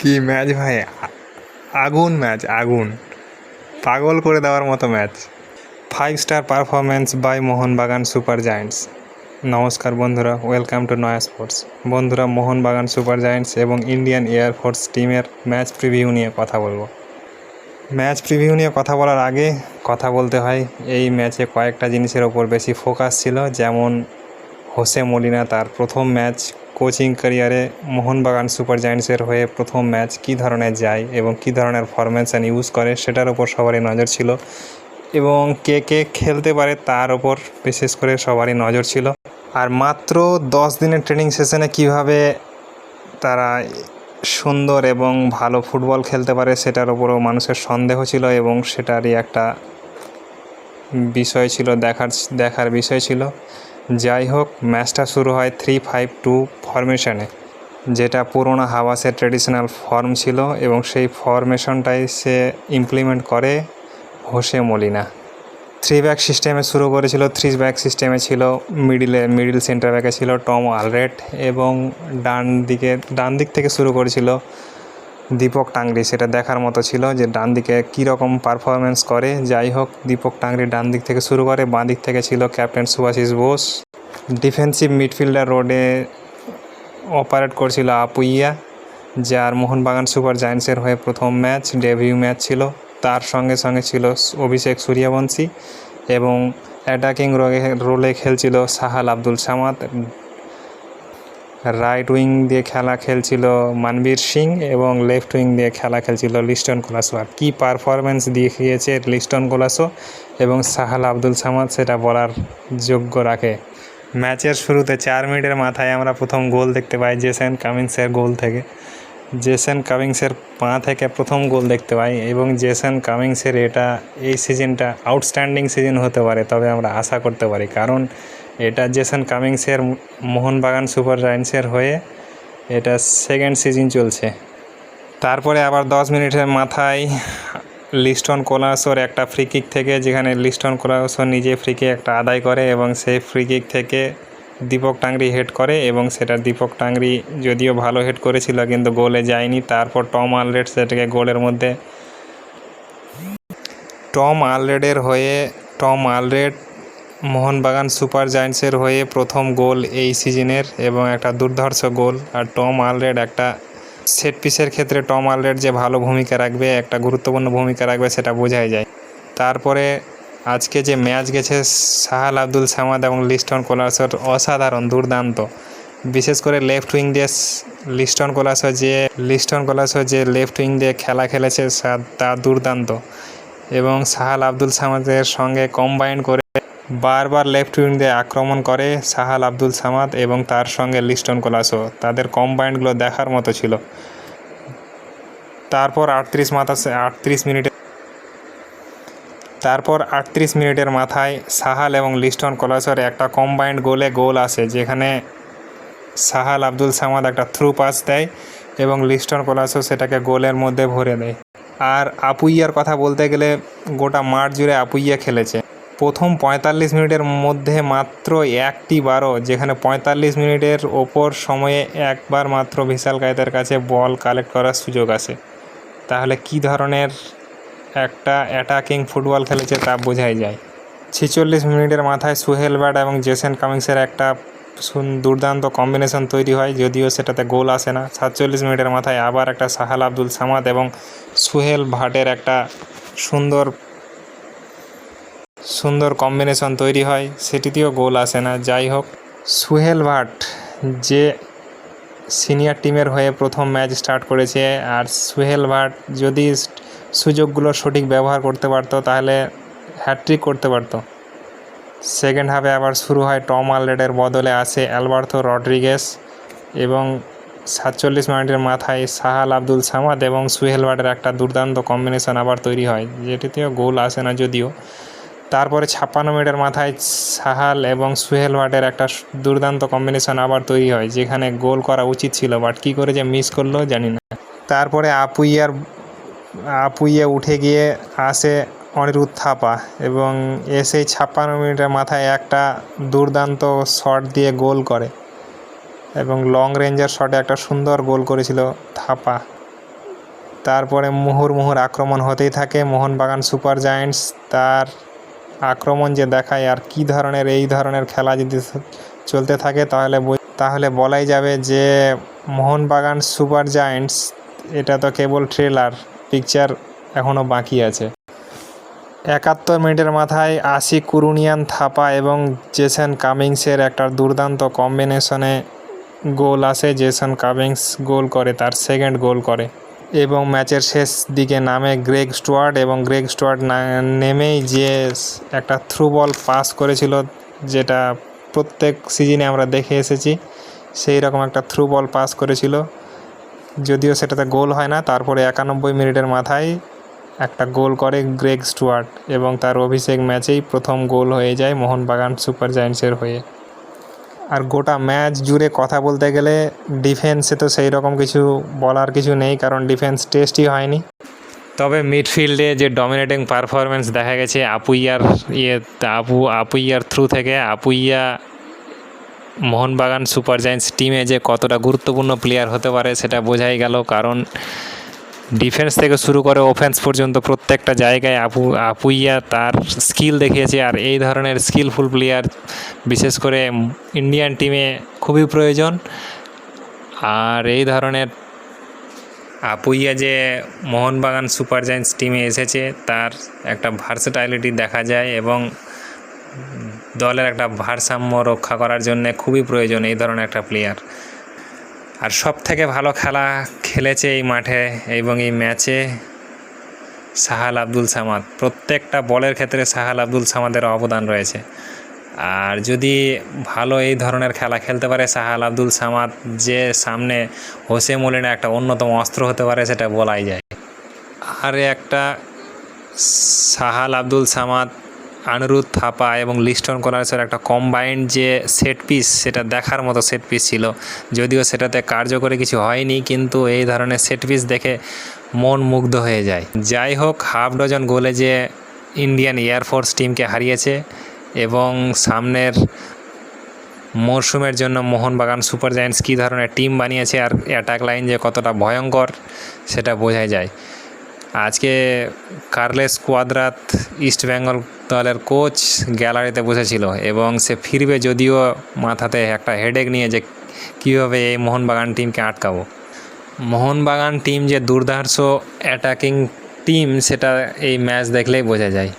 কি ম্যাচ ভাই? আগুন ম্যাচ আগুন। পাগল করে দেওয়ার মতো match five star performance by Mohun Bagan super giants. নমস্কার বন্ধুরা ওয়েলকাম টু নয়া স্পোর্টস বন্ধুরা, মোহনবাগান সুপার জায়েন্টস এবং ইন্ডিয়ান এয়ারফোর্স টিমের ম্যাচ প্রিভিউ নিয়ে কথা বলব। ম্যাচ প্রিভিউ নিয়ে কথা বলার আগে কথা বলতে হয়, এই ম্যাচে কয়েকটা জিনিসের ওপর বেশি ফোকাস ছিল। যেমন হোসে মলিনা তার প্রথম ম্যাচ কোচিং ক্যারিয়ারে মোহনবাগান সুপার জায়েন্টসের হয়ে প্রথম ম্যাচ কী ধরনের যায় এবং কী ধরনের ফরমেশন ইউজ করে সেটার ওপর সবারই নজর ছিল এবং কে কে খেলতে পারে তার ওপর বিশেষ করে সবারই নজর ছিল। আর মাত্র দশ দিনের ট্রেনিং সেশনে কীভাবে তারা সুন্দর এবং ভালো ফুটবল খেলতে পারে সেটার ওপরও মানুষের সন্দেহ ছিল এবং সেটারই একটা বিষয় ছিল, দেখার দেখার বিষয় ছিল। যাই হোক ম্যাচটা শুরু হয় থ্রি ফাইভ টু ফরমেশনে যেটা পুরোনো হাওয়াসের ট্রেডিশনাল ফর্ম ছিল এবং সেই ফরমেশনটাই সে ইমপ্লিমেন্ট করে হোসে মলিনা। থ্রি ব্যাক সিস্টেমে শুরু করেছিল থ্রি ব্যাক সিস্টেমে ছিল মিডিলে মিডিল সেন্টার ব্যাকে ছিল টম আলরেট এবং ডান দিকে, ডান দিক থেকে শুরু করেছিল দীপক টাংরি। সেটা দেখার মতো ছিল যে ডান দিকে কীরকম পারফরমেন্স করে। যাই হোক, দীপক টাংরি ডান দিক থেকে শুরু করে বাঁ দিক থেকে ছিল captain Subhasish Bose. Defensive midfielder রোডে অপারেট করছিল আপুইয়া, যার মোহনবাগান সুপার জায়েন্টসের হয়ে প্রথম ম্যাচ ডেভিউ ম্যাচ ছিল। তার সঙ্গে সঙ্গে ছিল অভিষেক সূর্যবংশী এবং অ্যাটাকিং রোলে খেলছিল সাহাল আব্দুল সামাদ। রাইট উইং দিয়ে খেলা খেলছিল মানবীর সিং এবং লেফট উইং দিয়ে খেলা খেলছিল লিস্টন কোলাসো। আর কী পারফরমেন্স দেখিয়েছে লিস্টন কোলাসো এবং সাহাল আব্দুল সামাদ সেটা বলার যোগ্য রাখে। ম্যাচের শুরুতে চার মিনিটের মাথায় আমরা প্রথম গোল দেখতে পাই জেসেন কামিংসের গোল থেকে। জেসেন কামিংসের পা থেকে প্রথম গোল দেখতে পাই এবং জেসেন কামিংসের এটা এই সিজনটা আউটস্ট্যান্ডিং সিজন হতে পারে, তবে আমরা আশা করতে পারি। কারণ এটা জেসন কামিংসের মোহনবাগান সুপার জায়েন্টসের হয়ে এটা সেকেন্ড সিজন চলছে। তারপরে আবার দশ মিনিটের মাথায় লিস্টন কোলাসোর একটা ফ্রি কিক থেকে, যেখানে লিস্টন কোলাসো নিজে ফ্রিকে একটা আদায় করে এবং সেই ফ্রি কিক থেকে দীপক টাংরি হেড করে এবং সেটা দীপক টাংরি যদিও ভালো হেড করেছিল কিন্তু গোলে যায়নি। তারপর টম আলরেড সেটাকে গোলের মধ্যে টম আলরেডের হয়ে টম আলরেড মোহনবাগান সুপার জায়েন্টসের হয়ে প্রথম গোল এই সিজনের এবং একটা দুর্ধর্ষ গোল। আর টম আলরেড একটা সেট পিসের ক্ষেত্রে টম আলরেড যে ভালো ভূমিকা রাখবে, একটা গুরুত্বপূর্ণ ভূমিকা রাখবে সেটা বোঝাই যায়। তারপরে আজকে যে ম্যাচ গেছে, সাহাল আব্দুল সামাদ এবং লিস্টন কোলাসর অসাধারণ দুর্দান্ত। বিশেষ করে লেফট উইং দিয়ে লিস্টন কোলাস যে, লিস্টন কোলাসো যে লেফট উইং দিয়ে খেলা খেলেছে তা দুর্দান্ত। এবং সাহাল আব্দুল সামাদের সঙ্গে কম্বাইন করে বারবার লেফট উইং দিয়ে আক্রমণ করে সাহাল আব্দুল সামাদ এবং তার সঙ্গে লিস্টন কোলাসো। তাদের কম্বাইন্ডগুলো দেখার মতো ছিল। তারপর আটত্রিশ মাথা আটত্রিশ মিনিটে তারপর আটত্রিশ মিনিটের মাথায় সাহাল এবং লিস্টন কোলাসোর একটা কম্বাইন্ড গোলে গোল আসে, যেখানে সাহাল আব্দুল সামাদ একটা থ্রু পাস দেয় এবং লিস্টন কোলাসো সেটাকে গোলের মধ্যে ভরে দেয়। আর আপুইয়ার কথা বলতে গেলে গোটা মাঠ জুড়ে আপুইয়া খেলেছে। প্রথম পঁয়তাল্লিশ মিনিটের মধ্যে মাত্র একটি বারও, যেখানে পঁয়তাল্লিশ মিনিটের ওপর সময়ে একবার মাত্র বিশাল কায়েতের কাছে বল কালেক্ট করার সুযোগ আসে তাহলে কি ধরনের একটা অ্যাটাকিং ফুটবল খেলেছে তা বোঝাই যায়। ছেচল্লিশ মিনিটের মাথায় সুহেল ব্যাট এবং জেসেন কামিংসের একটা দুর্দান্ত কম্বিনেশন তৈরি হয়, যদিও সেটাতে গোল আসে না। সাতচল্লিশ মিনিটের মাথায় আবার একটা সাহাল আব্দুল সামাদ এবং সুহেল ভাটের একটা সুন্দর সুন্দর কম্বিনেশন তৈরি হয়, সেটিতেও গোল আসে না। যাই হোক, সুহেল ভাট, যে সিনিয়র টিমের হয়ে প্রথম ম্যাচ স্টার্ট করেছে, আর সুহেল ভাট যদি সুযোগগুলো সঠিক ব্যবহার করতে পারতো, তাহলে হ্যাট্রিক করতে পারতো। সেকেন্ড হাফে আবার শুরু হয় টম আলরেডের বদলে আসে অ্যালবার্থো রড্রিগেস এবং সাতচল্লিশ মিনিটের মাথায় সাহাল আব্দুল সামাদ এবং সুহেল ভাটের একটা দুর্দান্ত কম্বিনেশন আবার তৈরি হয়, যেটিতেও গোল আসে না যদিও। তারপরে ছাপ্পান্ন মিনিটের মাথায় সাহাল এবং সুহেল ভাটের একটা দুর্দান্ত কম্বিনেশন আবার তৈরি হয়, যেখানে গোল করা উচিত ছিল বাট কী করে যে মিস করল জানি না। তারপরে আপুইয়ার, আপুইয়া উঠে গিয়ে আসে অনিরুদ্ধ থাপা এবং এসেই ছাপ্পান্ন মিনিটের মাথায় একটা দুর্দান্ত শট দিয়ে গোল করে এবং লং রেঞ্জের শটে একটা সুন্দর গোল করেছিল থাপা। তারপরে মুহুর মুহুর আক্রমণ হতেই থাকে, মোহনবাগান সুপার জায়েন্টস তার আক্রমণ যে দেখায় আর কি ধরনের, এই ধরনের খেলা যদি চলতে থাকে তাহলে তাহলে বলাই যাবে যে মোহনবাগান সুপার জায়েন্টস, এটা তো কেবল ট্রেলার, পিকচার এখনও বাকি আছে। একাত্তর মিনিটের মাথায় আশি কুরুনিয়ান থাপা এবং জেসন কামিংসের একটা দুর্দান্ত কম্বিনেশনে গোল আসে। জেসন কামিংস গোল করে, তার সেকেন্ড গোল করে। এবং ম্যাচের শেষ দিকে নামে গ্রেগ স্টুয়ার্ট এবং গ্রেগ স্টুয়ার্ট না, নেমেই যে একটা থ্রু বল পাস করেছিল, যেটা প্রত্যেক সিজনে আমরা দেখে এসেছি সেই রকম একটা থ্রু বল পাস করেছিল। যদিও সেটাতে গোল হয় না, তারপরে একানব্বই মিনিটের মাথায় একটা গোল করে গ্রেগ স্টুয়ার্ট এবং তার অভিষেক ম্যাচেই প্রথম গোল হয়ে যায় মোহনবাগান সুপার জায়েন্টসের হয়ে। আর গোটা ম্যাচ জুড়ে কথা বলতে গেলে ডিফেন্সে তো সেই রকম কিছু বলার কিছু নেই, কারণ ডিফেন্স টেস্টই হয়নি। তবে মিডফিল্ডে যে ডমিনেটিং পারফরমেন্স দেখা গেছে, আপুইয়ার ইয়ে আপু, আপুইয়ার থ্রু থেকে আপুইয়া মোহনবাগান সুপার জায়েন্টস টিমে যে কতটা গুরুত্বপূর্ণ প্লেয়ার হতে পারে সেটা বোঝাই গেল, কারণ ডিফেন্স থেকে শুরু করে অফেন্স পর্যন্ত প্রত্যেকটা জায়গায় আপু, আপুইয়া তার স্কিল দেখিয়েছে আর এই ধরনের স্কিলফুল প্লেয়ার বিশেষ করে ইন্ডিয়ান টিমে খুবই প্রয়োজন। আর এই ধরনের আপুইয়া যে মোহনবাগান সুপার জায়েন্টস টিমে এসেছে, তার একটা ভার্সেটাইলিটি দেখা যায় এবং দলের একটা ভারসাম্য রক্ষা করার জন্য খুবই প্রয়োজন এই ধরনের একটা প্লেয়ার আর সব থেকে ভালো খেলা খেলেছে এই মাঠে এবং এই ম্যাচে সাহাল আব্দুল সামাদ। প্রত্যেকটা বলের ক্ষেত্রে সাহাল আব্দুল সামাদের অবদান রয়েছে। আর যদি ভালো এই ধরনের খেলা খেলতে পারে সাহাল আব্দুল সামাদ, যে সামনে হোসে মলিনা একটা অন্যতম অস্ত্র হতে পারে সেটা বলাই যায়। আর একটা সাহাল আব্দুল সামাদ আনিরুদ্ধ থাপা এবং লিস্টন কলার্সের একটা কম্বাইন্ড যে সেট পিস সেটা দেখার মতো সেট পিস ছিল। যদিও সেটাতে কার্যকরী কিছু হয়নি, কিন্তু এই ধরনের সেট পিস দেখে মন মুগ্ধ হয়ে যায়। যাই হোক হাফ ডজন গোলে যে ইন্ডিয়ান এয়ারফোর্স টিমকে হারিয়েছে এবং সামনের মরশুমের জন্য মোহনবাগান সুপার জায়েন্টস কী ধরনের টিম বানিয়েছে আর অ্যাটাক লাইন যে কতটা ভয়ঙ্কর, সেটা বোঝাই যায়। আজকে কার্লেস কোয়াদ্রাত ইস্ট বেঙ্গল দলের কোচ গ্যালারিতে বসেছিল এবং সে ফিরবে যদিও মাথাতে একটা হেডেক নিয়ে যে কীভাবে এই মোহনবাগান টিমকে আটকাবো। মোহনবাগান টিম যে দুর্ধার্ষ অ্যাটাকিং টিম সেটা এই ম্যাচ দেখলেই বোঝা যায়।